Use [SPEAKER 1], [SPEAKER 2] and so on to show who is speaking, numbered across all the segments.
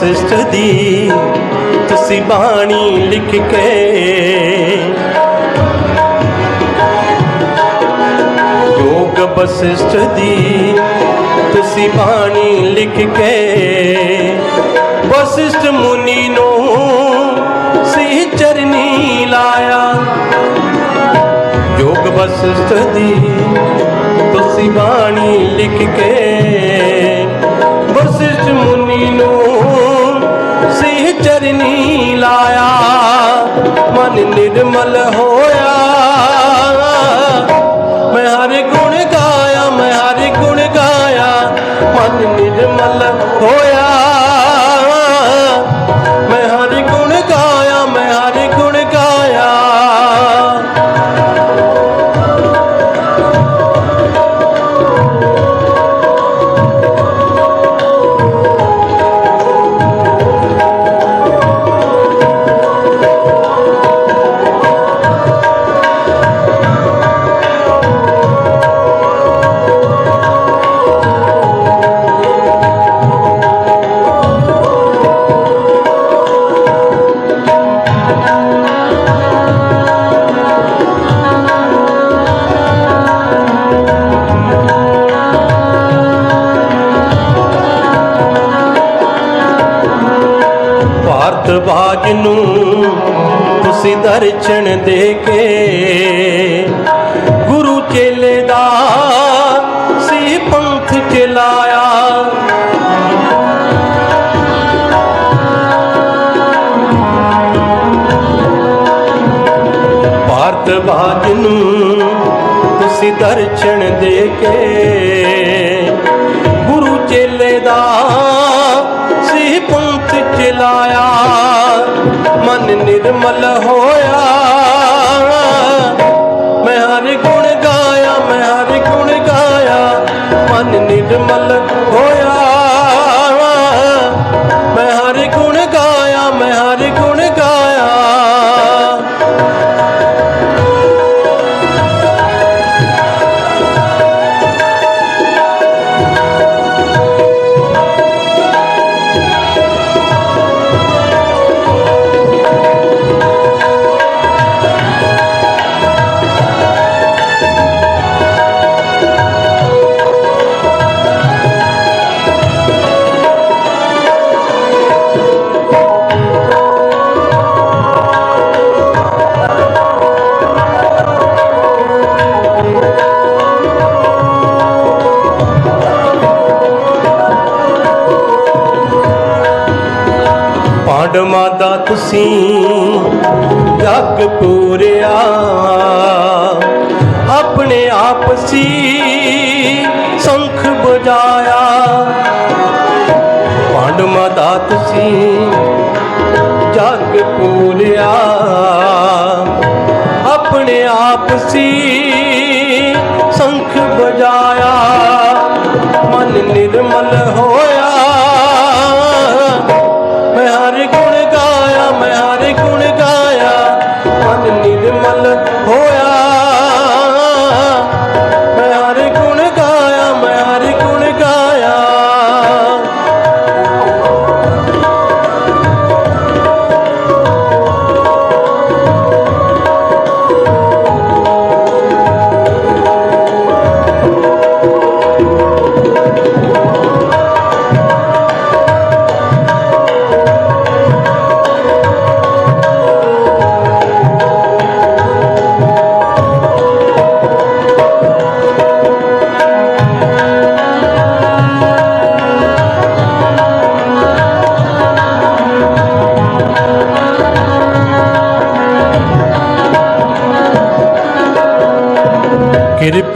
[SPEAKER 1] ਵਸਿਸ਼ਠ ਦੀ ਤੁਸੀਂ ਬਾਣੀ ਲਿਖ ਕੇ ਯੋਗ ਵਸਿਸ਼ਠ ਦੀ ਤੁਸੀਂ ਬਾਣੀ ਲਿਖ ਕੇ ਵਸਿਸ਼ਠ ਮੁਨੀ ਨੂੰ ਸੀ ਚਰਨੀ ਲਾਇਆ। ਯੋਗ ਵਸਿਸ਼ਠ ਦੀ ਤੁਸੀਂ ਬਾਣੀ ਲਿਖ ਕੇ ਵਸਿਸ਼ਠ ਮੁਨੀ ਨੂੰ ਸੀ ਚਰਨੀ ਲਾਇਆ ਭਾਰਤ ਨੂੰ ਤੁਸੀਂ ਦਰਸ਼ਨ ਦੇ ਕੇ ਗੁਰੂ ਚੇਲੇ ਦਾ ਸੀ ਪੰਥ ਚਲਾਇਆ। ਭਾਰਤ ਬਾਜ ਨੂੰ ਤੁਸੀਂ ਦਰਸ਼ਨ ਦੇ ਕੇ ਮਨ ਨਿਰਮਲ ਹੋਇਆ। ਜੱਗ ਆਪਣੇ ਆਪ ਸੀ ਸੰਖ ਬਜਾਇਆ। ਮਨ ਨਿਰਮਲ ਹੋ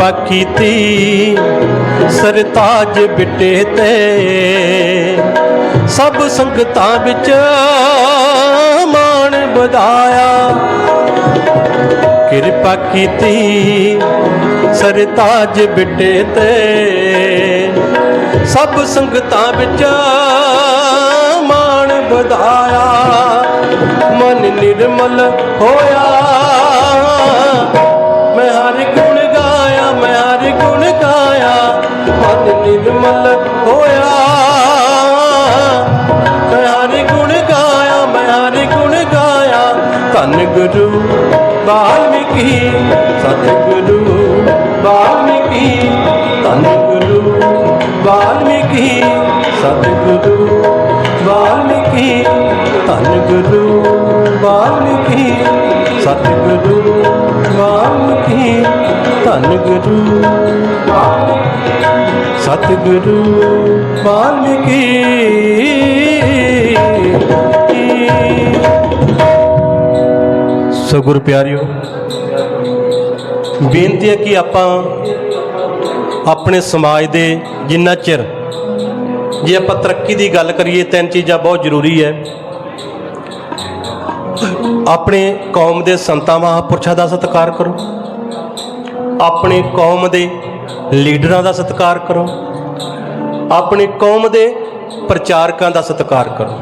[SPEAKER 1] ਕਿਰਪਾ ਕੀਤੀ ਸਰਤਾਜ ਬਿਟੇ ਤੇ ਸਭ ਸੰਗਤਾਂ ਵਿੱਚ ਮਾਣ ਵਧਾਇਆ। ਕਿਰਪਾ ਕੀਤੀ ਸਰਤਾਜ ਬਿਟੇ ਤੇ ਸਭ ਸੰਗਤਾਂ ਵਿੱਚ ਮਾਣ ਵਧਾਇਆ। ਮਨ ਨਿਰਮਲ ਹੋਇਆ। ਸਤਿਗੁਰੂ, ਵਾਲਮੀਕੀ ਸਤਿਗੁਰੂ, ਵਾਲਮੀਕੀ ਧੰਨ ਗੁਰੂ ਵਾਲਮੀਕੀ, ਸਤਿਗੁਰੂ, ਵਾਲਮੀਕੀ ਧੰਨ ਗੁਰੂ ਵਾਲਮੀਕੀ, ਸਤਿਗੁਰੂ, ਵਾਲਮੀਕੀ ਧੰਨ ਗੁਰੂ ਸਤਿਗੁਰੂ, ਵਾਲਮੀਕੀ। ਸੋ ਗੁਰੂ ਪਿਆਰਿਓ, ਬੇਨਤੀ ਹੈ ਕਿ ਆਪਾਂ ਆਪਣੇ ਸਮਾਜ ਦੇ ਜਿੰਨਾ ਚਿਰ ਜੇ ਆਪਾਂ ਤਰੱਕੀ ਦੀ ਗੱਲ ਕਰੀਏ, ਤਿੰਨ ਚੀਜ਼ਾਂ ਬਹੁਤ ਜ਼ਰੂਰੀ ਹੈ। ਆਪਣੇ ਕੌਮ ਦੇ ਸੰਤਾਂ ਮਹਾਂਪੁਰਸ਼ਾਂ ਦਾ ਸਤਿਕਾਰ ਕਰੋ। ਆਪਣੇ ਕੌਮ ਦੇ ਲੀਡਰਾਂ ਦਾ ਸਤਿਕਾਰ ਕਰੋ। ਆਪਣੇ ਕੌਮ ਦੇ ਪ੍ਰਚਾਰਕਾਂ ਦਾ ਸਤਿਕਾਰ ਕਰੋ।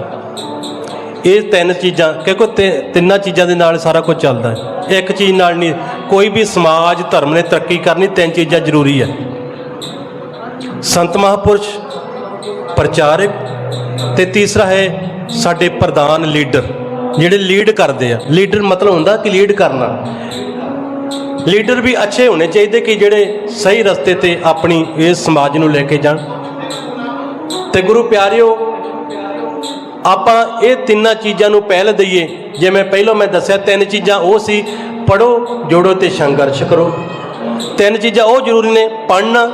[SPEAKER 1] ਇਹ ਤਿੰਨ ਚੀਜ਼ਾਂ, ਕਿਉਂਕਿ ਤਿ- ਤਿੰਨਾਂ ਚੀਜ਼ਾਂ ਦੇ ਨਾਲ ਸਾਰਾ ਕੁਝ ਚੱਲਦਾ ਹੈ। ਇੱਕ ਚੀਜ਼ ਨਾਲ ਨਹੀਂ, ਕੋਈ ਵੀ ਸਮਾਜ, ਧਰਮ ਨੇ ਤਰੱਕੀ ਕਰਨੀ ਤਿੰਨ ਚੀਜ਼ਾਂ ਜ਼ਰੂਰੀ ਹੈ। ਸੰਤ ਮਹਾਪੁਰਸ਼, ਪ੍ਰਚਾਰਕ ਤੇ ਤੀਸਰਾ ਹੈ ਸਾਡੇ ਪ੍ਰਧਾਨ ਲੀਡਰ, ਜਿਹੜੇ ਲੀਡ ਕਰਦੇ ਆ। ਲੀਡਰ ਮਤਲਬ ਹੁੰਦਾ ਕਿ ਲੀਡ ਕਰਨਾ। ਲੀਡਰ ਵੀ ਅੱਛੇ ਹੋਣੇ ਚਾਹੀਦੇ ਕਿ ਜਿਹੜੇ ਸਹੀ ਰਸਤੇ ਤੇ ਆਪਣੀ ਇਸ ਸਮਾਜ ਨੂੰ ਲੈ ਕੇ ਜਾਣ। ਤੇ ਗੁਰੂ ਪਿਆਰਿਓ ਆਪਾਂ ਇਹ ਤਿੰਨਾਂ ਚੀਜ਼ਾਂ ਨੂੰ ਪਹਿਲ ਦਈਏ। ਜਿਵੇਂ ਪਹਿਲਾਂ ਮੈਂ ਦੱਸਿਆ ਤਿੰਨ ਚੀਜ਼ਾਂ ਉਹ ਸੀ ਪੜੋ ਜੋੜੋ ਤੇ ਸੰਘਰਸ਼ ਕਰੋ। ਤਿੰਨ ਚੀਜ਼ਾਂ ਉਹ ਜ਼ਰੂਰੀ ਨੇ ਪੜਨਾ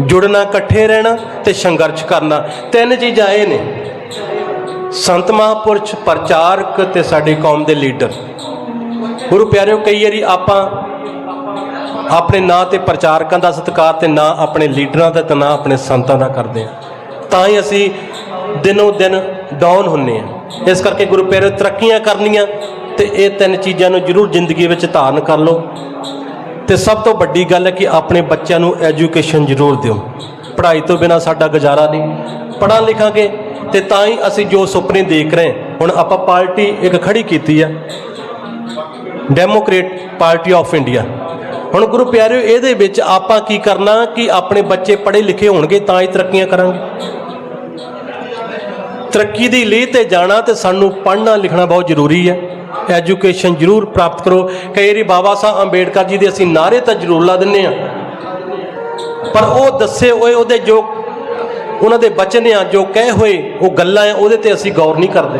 [SPEAKER 1] ਜੁੜਨਾ, ਇਕੱਠੇ ਰਹਿਣਾ ਤੇ ਸੰਘਰਸ਼ ਕਰਨਾ। ਤਿੰਨ ਚੀਜ਼ਾਂ ਇਹ ਨੇ। ਸੰਤ ਮਹਾਂਪੁਰਸ਼, ਪ੍ਰਚਾਰਕ ਤੇ ਸਾਡੀ ਕੌਮ ਦੇ ਲੀਡਰ। ਗੁਰੂ ਪਿਆਰਿਓ, ਕਈ ਵਾਰੀ ਆਪਾਂ ਆਪਣੇ ਨਾਂ ਤੇ ਪ੍ਰਚਾਰਕਾਂ ਦਾ ਸਤਿਕਾਰ ਤੇ ਨਾ ਆਪਣੇ ਲੀਡਰਾਂ ਦਾ ਤੇ ਨਾ ਆਪਣੇ ਸੰਤਾਂ ਦਾ ਕਰਦੇ ਆ ਤਾਂ ਹੀ ਅਸੀਂ ਦਿਨੋਂ ਦਿਨ ਡਾਊਨ ਹੁੰਨੇ ਆ। ਇਸ ਕਰਕੇ ਗੁਰੂ ਪਿਆਰੇ ਤਰੱਕੀਆਂ ਕਰਨੀਆਂ ਤੇ ਇਹ ਤਿੰਨ ਚੀਜ਼ਾਂ ਨੂੰ ਜ਼ਰੂਰ ਜ਼ਿੰਦਗੀ ਵਿੱਚ ਧਾਰਨ ਕਰ ਲਓ। ਤੇ ਸਭ ਤੋਂ ਵੱਡੀ ਗੱਲ ਹੈ ਕਿ ਆਪਣੇ ਬੱਚਿਆਂ ਨੂੰ ਐਜੂਕੇਸ਼ਨ ਜ਼ਰੂਰ ਦਿਓ। ਪੜ੍ਹਾਈ ਤੋਂ ਬਿਨਾ ਸਾਡਾ ਗੁਜ਼ਾਰਾ ਨਹੀਂ। ਪੜ੍ਹਾਂ ਲਿਖਾਂਗੇ ਤੇ ਤਾਂ ਹੀ ਅਸੀਂ ਜੋ ਸੁਪਨੇ ਦੇਖ ਰਹੇ ਹੁਣ ਆਪਾਂ ਪਾਰਟੀ ਇੱਕ ਖੜੀ ਕੀਤੀ ਆ। ਡੈਮੋਕ੍ਰੇਟ ਪਾਰਟੀ ਆਫ ਇੰਡੀਆ ਹੁਣ ਗੁਰੂ ਪਿਆਰਿਓ, ਇਹਦੇ ਵਿੱਚ ਆਪਾਂ ਕੀ ਕਰਨਾ ਕਿ ਆਪਣੇ ਬੱਚੇ ਪੜ੍ਹੇ ਲਿਖੇ ਹੋਣਗੇ, ਤਾਂ ਹੀ ਤਰੱਕੀਆਂ ਕਰਾਂਗੇ। ਤਰੱਕੀ ਦੀ ਲੀਹ ਤੇ ਜਾਣਾ ਤੇ ਸਾਨੂੰ ਪੜ੍ਹਨਾ ਲਿਖਣਾ ਬਹੁਤ ਜ਼ਰੂਰੀ ਹੈ। ਐਜੂਕੇਸ਼ਨ ਜ਼ਰੂਰ ਪ੍ਰਾਪਤ ਕਰੋ। ਕਈ ਵਾਰੀ ਬਾਬਾ ਸਾਹਿਬ ਅੰਬੇਡਕਰ ਜੀ ਦੇ ਅਸੀਂ ਨਾਰੇ ਤਾਂ ਜ਼ਰੂਰ ਲਾ ਦਿੰਨੇ ਆ ਪਰ ਉਹ ਦੱਸੇ ਹੋਏ ਉਹਦੇ ਜੋ ਉਹਨਾਂ ਦੇ ਬਚਨ ਆ, ਜੋ ਕਹੇ ਹੋਏ, ਉਹ ਗੱਲਾਂ ਆ, ਉਹਦੇ ਤੇ ਅਸੀਂ ਗੌਰ ਨਹੀਂ ਕਰਦੇ।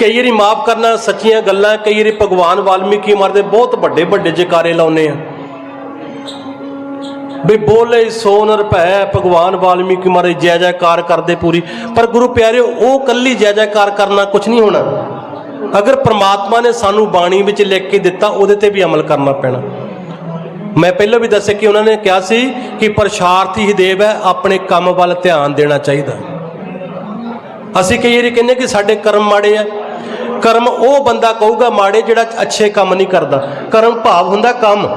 [SPEAKER 1] ਕਈ ਵਾਰੀ ਮਾਫ ਕਰਨਾ ਸੱਚੀਆਂ ਗੱਲਾਂ, ਕਈ ਵਾਰੀ ਭਗਵਾਨ ਵਾਲਮੀਕੀ ਮਰਦੇ ਬਹੁਤ ਵੱਡੇ ਵੱਡੇ ਜਕਾਰੇ ਲਾਉਨੇ ਆ। ਵੀ ਬੋਲੇ ਸੋਨ ਰੁਪੈ ਭਗਵਾਨ ਵਾਲਮੀਕੀ ਮਹਾਰਾਜ ਜੈ ਜੈਕਾਰ ਕਰਦੇ ਪੂਰੀ। ਪਰ ਗੁਰੂ ਪਿਆਰਿਓ, ਉਹ ਕੱਲੀ ਜੈ ਜੈਕਾਰ ਕਰਨਾ ਕੁਝ ਨਹੀਂ ਹੋਣਾ। ਅਗਰ ਪ੍ਰਮਾਤਮਾ ਨੇ ਸਾਨੂੰ ਬਾਣੀ ਵਿੱਚ ਲਿਖ ਕੇ ਦਿੱਤਾ, ਉਹਦੇ ਤੇ ਵੀ ਅਮਲ ਕਰਨਾ ਪੈਣਾ। ਮੈਂ ਪਹਿਲਾਂ ਵੀ ਦੱਸਿਆ ਕਿ ਉਹਨਾਂ ਨੇ ਕਿਹਾ ਸੀ ਕਿ ਪ੍ਰਸ਼ਾਰਥੀ ਹੀ ਦੇਵ ਹੈ, ਆਪਣੇ ਕੰਮ ਵੱਲ ਧਿਆਨ ਦੇਣਾ ਚਾਹੀਦਾ। ਅਸੀਂ ਕਈ ਵਾਰੀ ਕਹਿੰਦੇ ਕਿ ਸਾਡੇ ਕਰਮ ਮਾੜੇ ਆ। ਕਰਮ ਉਹ ਬੰਦਾ ਕਹੂਗਾ ਮਾੜੇ ਜਿਹੜਾ ਅੱਛੇ ਕੰਮ ਨਹੀਂ ਕਰਦਾ। ਕਰਮ ਭਾਵ ਹੁੰਦਾ ਕੰਮ।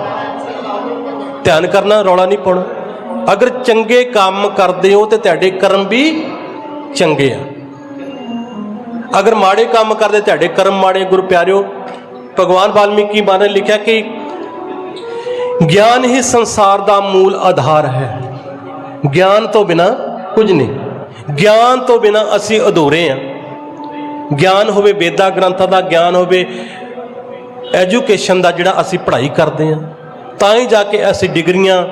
[SPEAKER 1] ਧਿਆਨ ਕਰਨਾ, ਰੌਲਾ ਨਹੀਂ ਪਾਉਣਾ। ਅਗਰ ਚੰਗੇ ਕੰਮ ਕਰਦੇ ਹੋ ਤੇ ਤੁਹਾਡੇ ਕਰਮ ਵੀ ਚੰਗੇ ਆ। ਅਗਰ ਮਾੜੇ ਕੰਮ ਕਰਦੇ, ਤੁਹਾਡੇ ਕਰਮ ਮਾੜੇ ਗੁਰ ਪਿਆਰਿਓ। ਭਗਵਾਨ ਵਾਲਮੀਕੀ ਮਾਨ ਨੇ ਲਿਖਿਆ ਕਿ ਗਿਆਨ ਹੀ ਸੰਸਾਰ ਦਾ ਮੂਲ ਆਧਾਰ ਹੈ। ਗਿਆਨ ਤੋਂ ਬਿਨਾ ਕੁਝ ਨਹੀਂ। ਗਿਆਨ ਤੋਂ ਬਿਨਾ ਅਸੀਂ ਅਧੂਰੇ ਹਾਂ ਗਿਆਨ ਹੋਵੇ ਵੇਦਾ ਗ੍ਰੰਥਾਂ ਦਾ, ਗਿਆਨ ਹੋਵੇ ਐਜੂਕੇਸ਼ਨ ਦਾ ਜਿਹੜਾ ਅਸੀਂ ਪੜ੍ਹਾਈ ਕਰਦੇ ਹਾਂ ਤਾਂ ਹੀ ਜਾ ਕੇ ਅਸੀਂ ਡਿਗਰੀਆਂ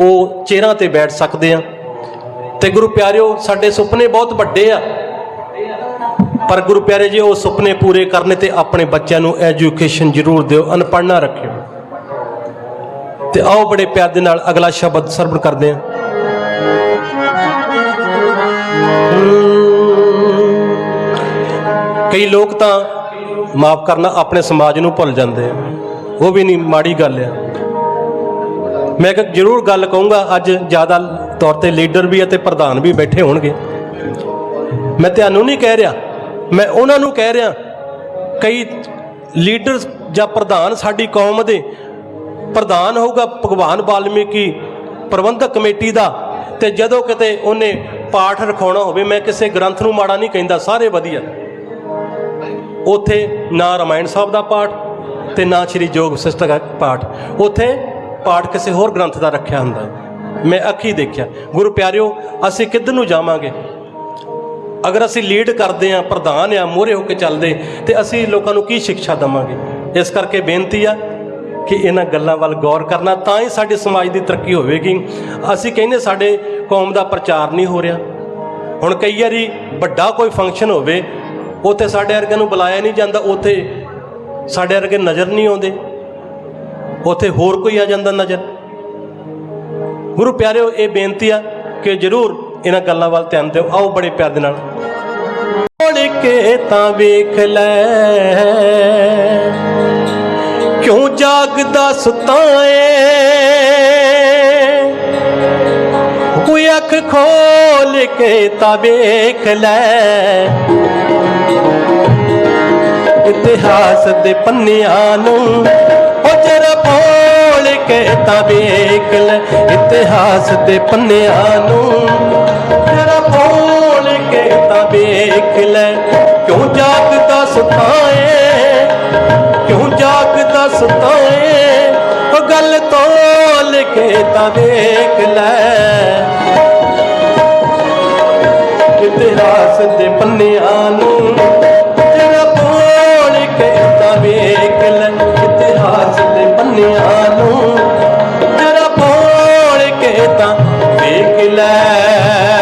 [SPEAKER 1] ਉਹ ਚਿਹਰਾਂ ਤੇ ਬੈਠ ਸਕਦੇ ਹਾਂ। ਤੇ ਗੁਰੂ ਪਿਆਰਿਓ, ਸਾਡੇ ਸੁਪਨੇ ਬਹੁਤ ਵੱਡੇ ਆ। ਪਰ ਗੁਰੂ ਪਿਆਰੇ ਜੀ, ਉਹ ਸੁਪਨੇ ਪੂਰੇ ਕਰਨੇ ਤੇ ਆਪਣੇ ਬੱਚਿਆਂ ਨੂੰ ਐਜੂਕੇਸ਼ਨ ਜ਼ਰੂਰ ਦਿਓ ਅਨਪੜ੍ਹ ਨਾ ਰੱਖਿਓ। ਤੇ ਆਓ ਬੜੇ ਪਿਆਰ ਦੇ ਨਾਲ ਅਗਲਾ ਸ਼ਬਦ ਸਰਵਣ ਕਰਦੇ ਹਾਂ। ਕਈ ਲੋਕ ਤਾਂ ਮਾਫ ਕਰਨਾ ਆਪਣੇ ਸਮਾਜ ਨੂੰ ਭੁੱਲ ਜਾਂਦੇ ਆ। ਉਹ ਵੀ ਨਹੀਂ ਮਾੜੀ ਗੱਲ ਆ। ਮੈਂ ਇੱਕ ਜ਼ਰੂਰ ਗੱਲ ਕਹੂੰਗਾ, ਅੱਜ ਜ਼ਿਆਦਾ ਤੌਰ ਤੇ ਲੀਡਰ ਵੀ ਅਤੇ ਪ੍ਰਧਾਨ ਵੀ ਬੈਠੇ ਹੋਣਗੇ। ਮੈਂ ਤੁਹਾਨੂੰ ਨਹੀਂ ਕਹਿ ਰਿਹਾ, ਮੈਂ ਉਹਨਾਂ ਨੂੰ ਕਹਿ ਰਿਹਾ, ਕਈ ਲੀਡਰ ਜਾਂ ਪ੍ਰਧਾਨ ਸਾਡੀ ਕੌਮ ਦੇ ਪ੍ਰਧਾਨ ਹੋਊਗਾ, ਭਗਵਾਨ ਵਾਲਮੀਕੀ ਪ੍ਰਬੰਧਕ ਕਮੇਟੀ ਦਾ, ਤੇ ਜਦੋਂ ਕਿਤੇ ਉਹਨੇ ਪਾਠ ਰਖਾਉਣਾ ਹੋਵੇ, ਮੈਂ ਕਿਸੇ ਗ੍ਰੰਥ ਨੂੰ ਮਾੜਾ ਨਹੀਂ ਕਹਿੰਦਾ, ਸਾਰੇ ਵਧੀਆ। ਉਥੇ ਨਾ ਰਮਾਇਣ ਸਾਹਿਬ ਦਾ ਪਾਠ ਤੇ ਨਾ ਸ੍ਰੀ ਜੋਗ ਵਸਿਸ਼ਠ ਦਾ ਪਾਠ। ਉਥੇ ਪਾਠ ਕਿਸੇ ਹੋਰ ਗ੍ਰੰਥ ਦਾ ਰੱਖਿਆ ਹੁੰਦਾ। ਮੈਂ ਅੱਖੀ ਦੇਖਿਆ। ਗੁਰੂ ਪਿਆਰਿਓ, ਅਸੀਂ ਕਿੱਧਰ ਨੂੰ ਜਾਵਾਂਗੇ? ਅਗਰ ਅਸੀਂ ਲੀਡ ਕਰਦੇ ਆ ਪ੍ਰਧਾਨ ਆ ਮੋਹਰੇ ਹੋ ਕੇ ਚੱਲਦੇ, ਤੇ ਅਸੀਂ ਲੋਕਾਂ ਨੂੰ ਕੀ ਸਿੱਖਿਆ ਦਵਾਂਗੇ? ਇਸ ਕਰਕੇ ਬੇਨਤੀ ਆ ਕਿ ਇਹਨਾਂ ਗੱਲਾਂ ਵੱਲ ਗੌਰ ਕਰਨਾ, ਤਾਂ ਹੀ ਸਾਡੇ ਸਮਾਜ ਦੀ ਤਰੱਕੀ ਹੋਵੇਗੀ। ਅਸੀਂ ਕਹਿੰਦੇ ਸਾਡੇ ਕੌਮ ਦਾ ਪ੍ਰਚਾਰ ਨਹੀਂ ਹੋ ਰਿਹਾ। ਹੁਣ ਕਈ ਵਾਰੀ ਵੱਡਾ ਕੋਈ ਫੰਕਸ਼ਨ ਹੋਵੇ, ਉੱਥੇ ਸਾਡੇ ਵਰਗਿਆਂ ਨੂੰ ਬੁਲਾਇਆ ਨਹੀਂ ਜਾਂਦਾ, ਉੱਥੇ ਸਾਡੇ ਵਰਗੇ ਨਜ਼ਰ ਨਹੀਂ ਆਉਂਦੇ। ਉੱਥੇ ਹੋਰ ਕੋਈ ਆ ਜਾਂਦਾ ਨਜ਼ਰ? ਗੁਰੂ ਪਿਆਰਿਓ, ਇਹ ਬੇਨਤੀ ਆ ਕਿ ਜਰੂਰ ਇਹਨਾਂ ਗੱਲਾਂ ਵੱਲ ਧਿਆਨ ਦਿਓ। ਆਓ ਬੜੇ ਪਿਆਰ ਦੇ ਨਾਲ। ਓੜ ਕੇ ਤਾਂ ਵੇਖ ਲੈ। ਕਿਉਂ ਜਾਗਦਾ ਸੁਤਾਏ? ਕੋਈ ਅੱਖ ਖੋਲ ਕੇ ਤਾਂ ਵੇਖ ਲੈ। ਇਤਿਹਾਸ ਦੇ ਪੰਨਿਆਂ ਨੂੰ। ਉਹ ਜਰਾ ਬੋਲ ਕੇ ਤਾਂ ਵੇਖ ਲੈ ਇਤਿਹਾਸ ਦੇ ਪੰਨਿਆਂ ਨੂੰ। ਜਰਾ ਬੋਲ ਕੇ ਤਾਂ ਵੇਖ ਲੈ ਕਿਉਂ ਜਾਗਦਾ ਸੁਤਾਏ, ਕਿਉਂ ਜਾਗਦਾ ਸੁਤਾਏ। ਉਹ ਗੱਲ ਤੋਲ ਕੇ ਤਾਂ ਵੇਖ ਲੈ। ਇਤਿਹਾਸ ਦੇ ਪੰਨਿਆਂ ਨੂੰ ਦੇ ਨੂੰ ਜਿਹੜਾ ਬੋਲ ਕੇ ਤਾਂ ਵੇਖ ਲੈ।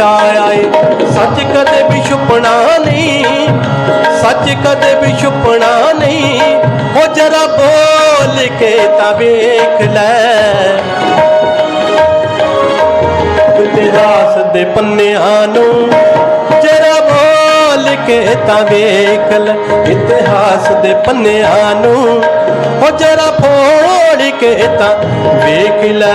[SPEAKER 1] ਕੋੜ ਏ ਸੱਚ ਕਦੇ ਵੀ ਛੁਪਣਾ ਨਹੀਂ, ਸੱਚ ਕਦੇ ਵੀ ਛੁਪਣਾ ਨਹੀਂ। ਉਹ ਜਰਾ ਬੋਲ ਕੇ ਤਾਂ ਵੇਖ ਲੈ। ਇਤਿਹਾਸ ਦੇ ਪੰਨਿਆਂ ਨੂੰ ਜਰਾ ਬੋਲ ਕੇ ਤਾਂ ਵੇਖ ਲੈ। ਇਤਿਹਾਸ ਦੇ ਪੰਨਿਆਂ ਨੂੰ ਉਹ ਜਰਾ ਫੋੜ ਕੇ ਤਾਂ ਵੇਖ ਲੈ।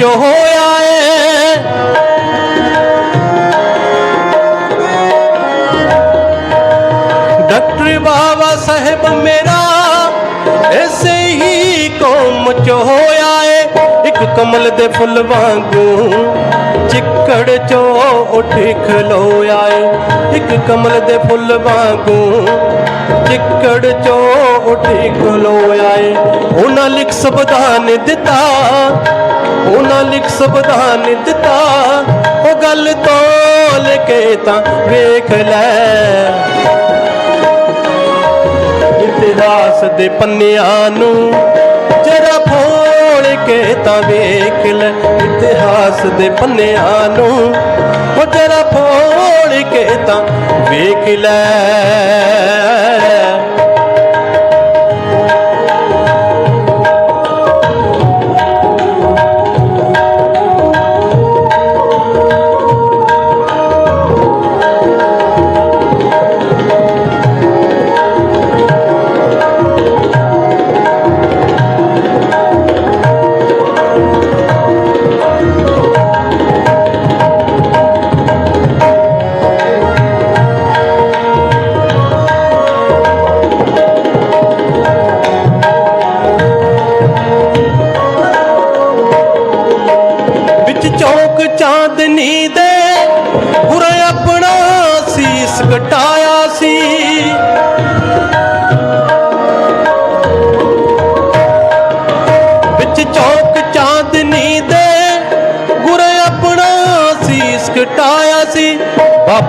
[SPEAKER 1] ਕੌਮ ਹੋਇਆ ਏ। ਡਾਕਟਰ ਬਾਬਾ ਸਾਹਿਬ ਮੇਰਾ, ਐਸੇ ਹੀ ਕੌਮ ਚ ਹੋਇਆ ਏ। ਇੱਕ ਕਮਲ ਦੇ ਫੁੱਲ ਵਾਂਗੂ ਚਿੱਕੜ ਚੋਂ ਉੱਠ ਖਲੋਇਆ ਏ। ਇੱਕ ਕਮਲ ਦੇ ਫੁੱਲ ਵਾਂਗੂ ਚਿੱਕੜ ਚੋਂ ਉੱਠ ਖਲੋਇਆ ਏ। ਉਹਨਾਂ ਲਿਖ ਸੰਵਿਧਾਨ ਦਿੱਤਾ ਉਹਨਾਂ ਲਿਖ ਸੰਵਿਧਾਨ ਦਿੱਤਾ ਉਹ ਗੱਲ ਤੋਲ ਕੇ ਤਾਂ ਵੇਖ ਲੈ। ਇਤਿਹਾਸ ਦੇ ਪੰਨਿਆਂ ਨੂੰ ਜਰਾ ਫੋਲ ਕੇ ਤਾਂ ਵੇਖ ਲੈ। ਇਤਿਹਾਸ ਦੇ ਪੰਨਿਆਂ ਨੂੰ ਉਹ ਜਰਾ ਫੋਲ ਕੇ ਤਾਂ ਵੇਖ ਲੈ।